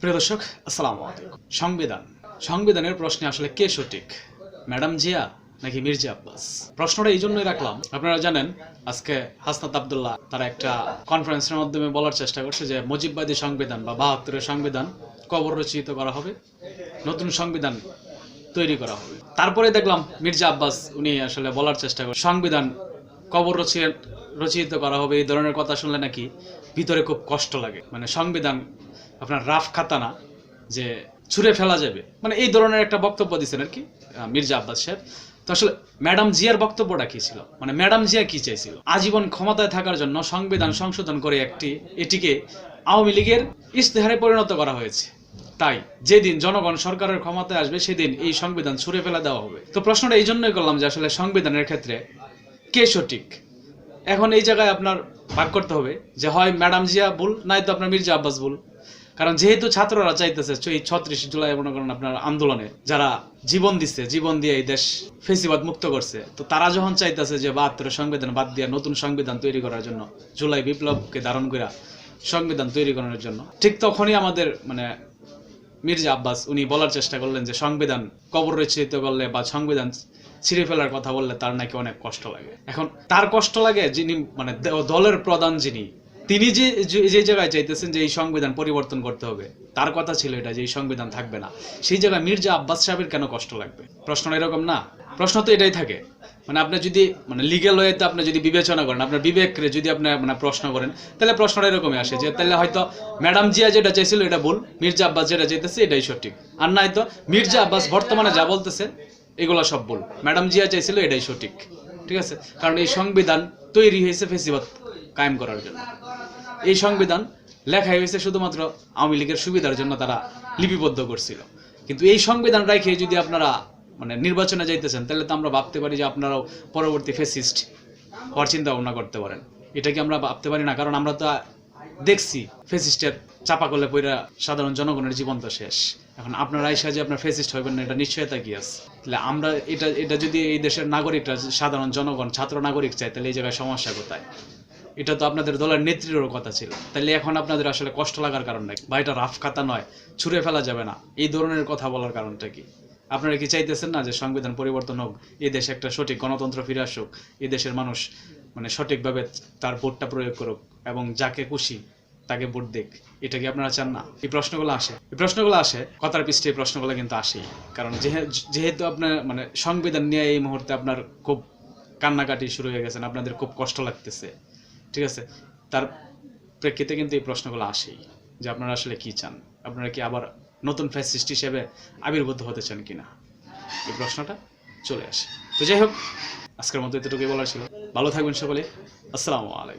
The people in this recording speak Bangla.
প্রিয় দর্শক, আসসালামু আলাইকুম। সংবিধান। সংবিধানের প্রশ্নে আসলে কে সঠিক? ম্যাডাম জিয়া নাকি মির্জা আব্বাস? প্রশ্নটা এই জন্যই রাখলাম। আপনারা জানেন, আজকে হাসনাত আবদুল্লাহ তারা একটা কনফারেন্সের মাধ্যমে বলার চেষ্টা করছে যে মুজিববাদী সংবিধান বা বাহাত্তরের সংবিধান কবর রচিত করা হবে, নতুন সংবিধান তৈরি করা হবে। তারপরে দেখলাম মির্জা আব্বাস, উনি আসলে বলার চেষ্টা করেন সংবিধান কবর রচিত রচিত করা হবে, এই ধরনের কথা শুনলে নাকি ভিতরে খুব কষ্ট লাগে। মানে সংবিধান আপনার রাফ খাতা না যে ছুঁড়ে ফেলা যাবে। মানে এই ধরনের একটা বক্তব্য দিচ্ছেন আর কি মির্জা আব্বাস সাহেব। তো আসলে ম্যাডাম জিয়ার বক্তব্যটা কি ছিল? মানে ম্যাডাম জিয়া কি চাইছিল? আজীবন ক্ষমতায় থাকার জন্য সংবিধান সংশোধন করে একটি, এটিকে আওয়ামী লীগের ইশতেহারে পরিণত করা হয়েছে। তাই যেদিন জনগণ সরকারের ক্ষমতায় আসবে, সেদিন এই সংবিধান ছুঁড়ে ফেলা দেওয়া হবে। তো প্রশ্নটা এই জন্যই করলাম যে আসলে সংবিধানের ক্ষেত্রে কে সঠিক? এখন এই জায়গায় আপনার ভাগ করতে হবে যে হয় ম্যাডাম জিয়া ভুল, নাই তো আপনার মির্জা আব্বাস ভুল। কারণ যেহেতু ছাত্ররা চাইতেছে, এই ছত্রিশ জুলাই মনে করেন আপনার আন্দোলনে, যারা জীবন দিচ্ছে, জীবন দিয়ে এই দেশ ফেসিবাদ মুক্ত করছে, তো তারা যখন চাইতেছে যে বাহাত্তরের সংবিধান বাদ দিয়ে নতুন সংবিধান তৈরি করার জন্য, জুলাই বিপ্লবকে ধারণ করে সংবিধান তৈরি করার জন্য, ঠিক তখনই আমাদের মানে মির্জা আব্বাস উনি বলার চেষ্টা করলেন যে সংবিধান কবর রচিত করলে বা সংবিধান ছিঁড়ে ফেলার কথা বললে তার নাকি অনেক কষ্ট লাগে। এখন তার কষ্ট লাগে যিনি মানে দলের প্রধান যিনি তিনি যে যে- জায়গায় চাইতেছেন যে এই সংবিধান পরিবর্তন করতে হবে, তার কথা ছিল এটা যে এই সংবিধান থাকবে না। সেই জায়গায় মির্জা আব্বাস সাহেবের কেন কষ্ট লাগবে? প্রশ্নটা এরকম না। প্রশ্ন তো এটাই থাকে। মানে আপনি যদি মানে লিগেল ওয়েতে আপনি যদি বিবেচনা করেন, আপনার বিবেকরে যদি আপনি মানে প্রশ্ন করেন, তাহলে প্রশ্নটা এরকমই আসে যে তাহলে হয়তো ম্যাডাম জিয়া যেটা চাইছিল এটা ভুল, মির্জা আব্বাস যেটা চাইতেছে এটাই সঠিক। আর নাই তো মির্জা আব্বাস বর্তমানে যা বলতেছে, এগুলো সব ভুল। ম্যাডাম জিয়া চাইছিল এটাই সঠিক। ঠিক আছে? কারণ এই সংবিধান তৈরি হয়েছে ফেসিবাদ কায়েম করার জন্য। এই সংবিধান লেখা হয়েছে শুধুমাত্র আওয়ামী লীগের সুবিধার জন্য তারা লিপিবদ্ধ করছিল। কিন্তু এই সংবিধান রাখে যদি আপনারা মানে নির্বাচনে যাইতেছেন, তাহলে তো আমরা ভাবতে পারি যে আপনারাও পরবর্তী ফেসিস্ট হওয়ার চিন্তা ভাবনা করতে পারেন। এটা কি আমরা ভাবতে পারি না? কারণ আমরা তো দেখছি ফেসিস্টের চাপা করলে পইরা সাধারণ জনগণের জীবন তো শেষ। এখন আপনারা এসে যে আপনার ফেসিস্ট হইবেন না, এটা নিশ্চয়তা কি আছে? তাহলে আমরা এটা এটা যদি এই দেশের নাগরিকরা, সাধারণ জনগণ, ছাত্র নাগরিক চায়, তাহলে এই জায়গায় সমস্যা কোথায়? এটা তো আপনাদের দলের নেত্রীরও কথা ছিল। তাহলে এখন আপনাদের আসলে কষ্ট লাগার কারণ নাকি? বা এটা রাফ খাতা নয়, ছুঁড়ে ফেলা যাবে না। এই ধরনের কথা বলার কারণটা কি? আপনারা কি চাইতেছেন না যে সংবিধান পরিবর্তন হোক, এই দেশে একটা সঠিক গণতন্ত্র ফিরে আসুক, এই দেশের মানুষ মানে সঠিকভাবে তার ভোটটা প্রয়োগ করুক এবং যাকে খুশি তাকে ভোট দেখ এটা কি আপনারা চান না? এই প্রশ্নগুলো আসে। এই প্রশ্নগুলো আসে, কথার পৃষ্ঠে এই প্রশ্নগুলো কিন্তু আসেই। কারণ যেহে- যেহেতু আপনার মানে সংবিধান নিয়ে এই মুহূর্তে আপনার খুব কান্নাকাটি শুরু হয়ে গেছেন আপনাদের খুব কষ্ট লাগতেছে। ঠিক আছে? তার প্রেক্ষিতে কিন্তু এই প্রশ্নগুলো আসেই যে আপনারা আসলে কি চান? আপনারা কি আবার নতুন ফ্যাসিস্ট হিসেবে আবির্ভূত হতে চান কিনা? এই প্রশ্নটা চলে আসে। তো যাই হোক, আজকের মতো এতটুকুই বলার ছিল। ভালো থাকবেন সকলে। আসসালামু আলাইকুম।